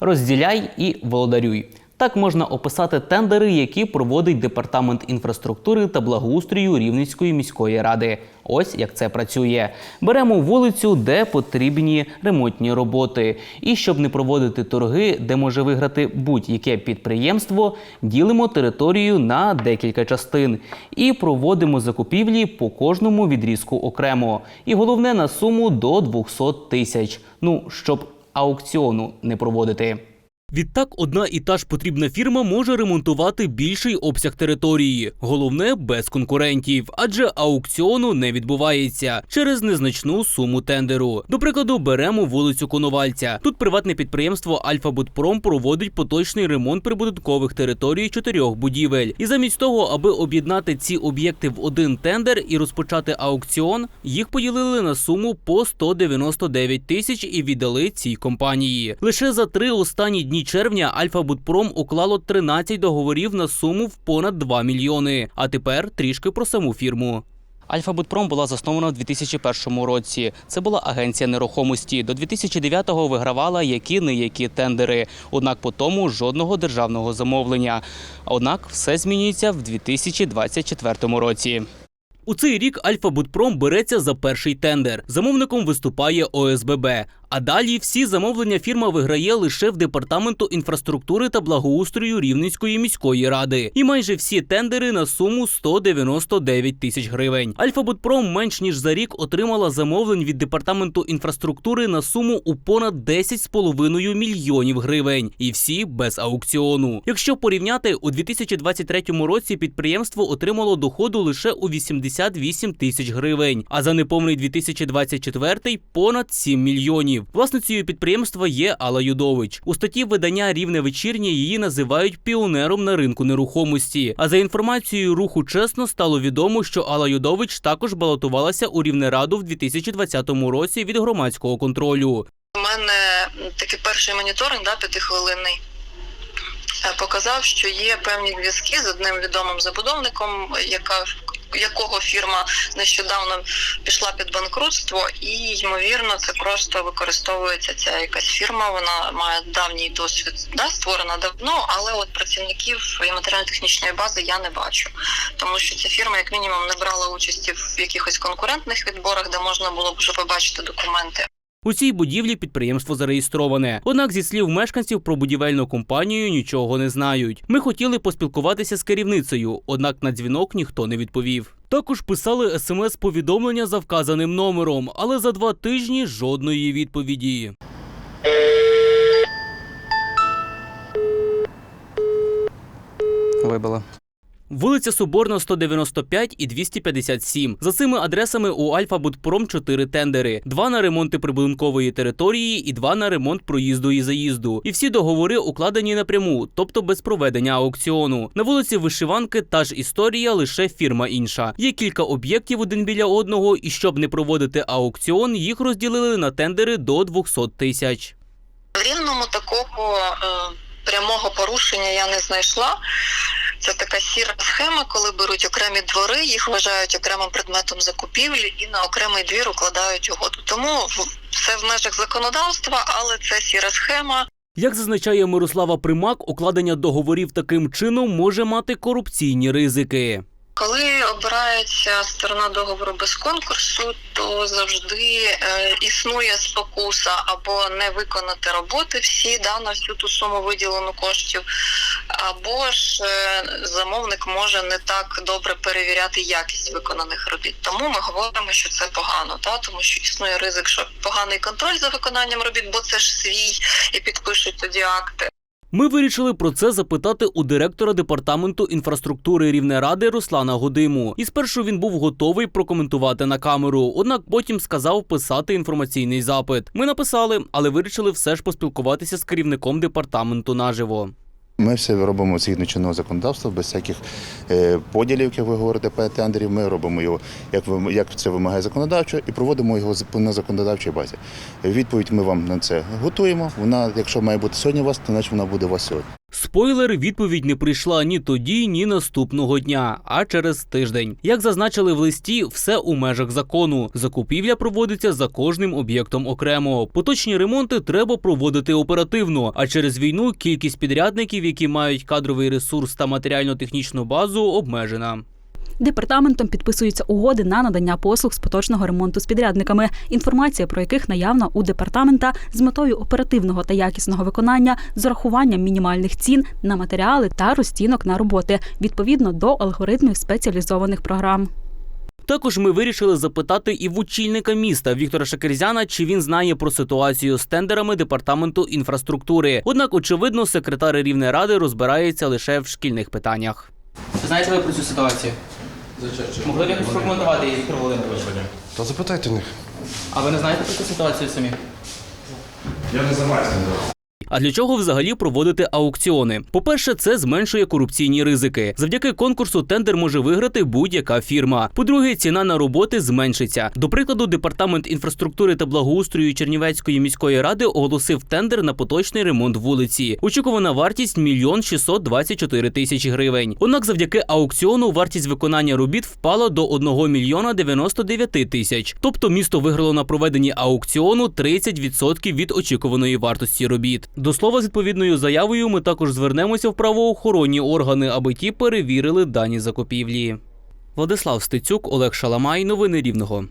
Розділяй і володарюй. Так можна описати тендери, які проводить департамент інфраструктури та благоустрою Рівненської міської ради. Ось як це працює. Беремо вулицю, де потрібні ремонтні роботи. І щоб не проводити торги, де може виграти будь-яке підприємство, ділимо територію на декілька частин і проводимо закупівлі по кожному відрізку окремо. І головне на суму до 200 тисяч. Ну щоб аукціону не проводити. Відтак, одна і та ж потрібна фірма може ремонтувати більший обсяг території. Головне без конкурентів, адже аукціону не відбувається через незначну суму тендеру. До прикладу, беремо вулицю Коновальця. Тут приватне підприємство Альфа-Будпром проводить поточний ремонт прибудинкових територій чотирьох будівель. І замість того, аби об'єднати ці об'єкти в один тендер і розпочати аукціон, їх поділили на суму по 199 тисяч і віддали цій компанії. Лише за три останні дні червня Альфа Будпром уклало 13 договорів на суму в понад 2 мільйони. А тепер трішки про саму фірму. Альфа Будпром була заснована в 2001 році. Це була агенція нерухомості. До 2009-го вигравала які не які тендери. Однак по тому жодного державного замовлення. Однак все змінюється в 2024 році. У цей рік Альфа Будпром береться за перший тендер. Замовником виступає ОСББ. А далі всі замовлення фірма виграє лише в департаменту інфраструктури та благоустрою Рівненської міської ради. І майже всі тендери на суму 199 тисяч гривень. Альфа Будпром менш ніж за рік отримала замовлень від департаменту інфраструктури на суму у понад 10,5 мільйонів гривень. І всі без аукціону. Якщо порівняти, у 2023 році підприємство отримало доходу лише у 88 тисяч гривень, а за неповний 2024 – понад 7 мільйонів. Власницею підприємства є Алла Юдович. У статті видання Рівне вечірнє її називають піонером на ринку нерухомості. А за інформацією руху чесно стало відомо, що Алла Юдович також балотувалася у Рівнераду в 2020 році від громадського контролю. У мене такий перший моніторинг, да, п'ятихвилинний, е, показав, що є певні зв'язки з одним відомим забудовником, яка якого фірма нещодавно пішла під банкрутство, і ймовірно, це просто використовується ця якась фірма. Вона має давній досвід, да, створена давно, але от працівників і матеріально-технічної бази я не бачу, тому що ця фірма, як мінімум, не брала участі в якихось конкурентних відборах, де можна було б вже побачити документи. У цій будівлі підприємство зареєстроване. Однак, зі слів мешканців про будівельну компанію нічого не знають. Ми хотіли поспілкуватися з керівницею, однак на дзвінок ніхто не відповів. Також писали смс-повідомлення за вказаним номером, але за два тижні жодної відповіді. Вибила. Вулиця Соборна 195 і 257. За цими адресами у Альфа Будпром чотири тендери: два на ремонти прибудинкової території і два на ремонт проїзду і заїзду. І всі договори укладені напряму, тобто без проведення аукціону. На вулиці Вишиванки та ж історія, лише фірма інша. Є кілька об'єктів один біля одного, і щоб не проводити аукціон, їх розділили на тендери до 200 тисяч. В рівному такого е, прямого порушення я не знайшла. Це така сіра схема, коли беруть окремі двори, їх вважають окремим предметом закупівлі і на окремий двір укладають угоду. Тому все в межах законодавства, але це сіра схема. Як зазначає Мирослава Примак, укладення договорів таким чином може мати корупційні ризики. Коли обирається сторона договору без конкурсу, то завжди е, існує спокуса або не виконати роботи всі да, на всю ту суму виділену коштів, або ж е, замовник може не так добре перевіряти якість виконаних робіт. Тому ми говоримо, що це погано, та тому що існує ризик, що поганий контроль за виконанням робіт, бо це ж свій і підпишуть тоді акти. Ми вирішили про це запитати у директора департаменту інфраструктури Рівнеради Руслана Годиму. І спершу він був готовий прокоментувати на камеру, однак потім сказав писати інформаційний запит. Ми написали, але вирішили все ж поспілкуватися з керівником департаменту наживо. Ми все робимо згідно чинного законодавства, без всяких е, поділів, як ви говорите, пане тендерів. Ми робимо його, як, це вимагає законодавчо, і проводимо його на законодавчій базі. Відповідь ми вам на це готуємо. Вона, якщо має бути сьогодні у вас, то значить вона буде у вас сьогодні. Спойлер, відповідь не прийшла ні тоді, ні наступного дня, а через тиждень. Як зазначили в листі, все у межах закону. Закупівля проводиться за кожним об'єктом окремо. Поточні ремонти треба проводити оперативно. А через війну кількість підрядників, які мають кадровий ресурс та матеріально-технічну базу, обмежена. Департаментом підписуються угоди на надання послуг з поточного ремонту з підрядниками, інформація про яких наявна у департамента з метою оперативного та якісного виконання з урахуванням мінімальних цін на матеріали та розцінок на роботи відповідно до алгоритмів спеціалізованих програм. Також ми вирішили запитати і в очільника міста Віктора Шакерзяна, чи він знає про ситуацію з тендерами департаменту інфраструктури. Однак, очевидно, секретар рівної ради розбирається лише в шкільних питаннях. Знаєте ви про цю ситуацію? Могли б якось прокоментувати її, Віктор Володимирович? Та запитайте в них. А ви не знаєте про цю ситуацію самі? Я не займаюся. А для чого взагалі проводити аукціони? По-перше, це зменшує корупційні ризики. Завдяки конкурсу тендер може виграти будь-яка фірма. По-друге, ціна на роботи зменшиться. До прикладу, департамент інфраструктури та благоустрою Чернівецької міської ради оголосив тендер на поточний ремонт вулиці. Очікувана вартість мільйон 624 тисячі гривень. Однак, завдяки аукціону вартість виконання робіт впала до 1 мільйона 99 тисяч. Тобто місто виграло на проведенні аукціону 30% від очікуваної вартості робіт. До слова, з відповідною заявою ми також звернемося в правоохоронні органи, аби ті перевірили дані закупівлі. Владислав Стецюк, Олег Шаламай. Новини Рівного.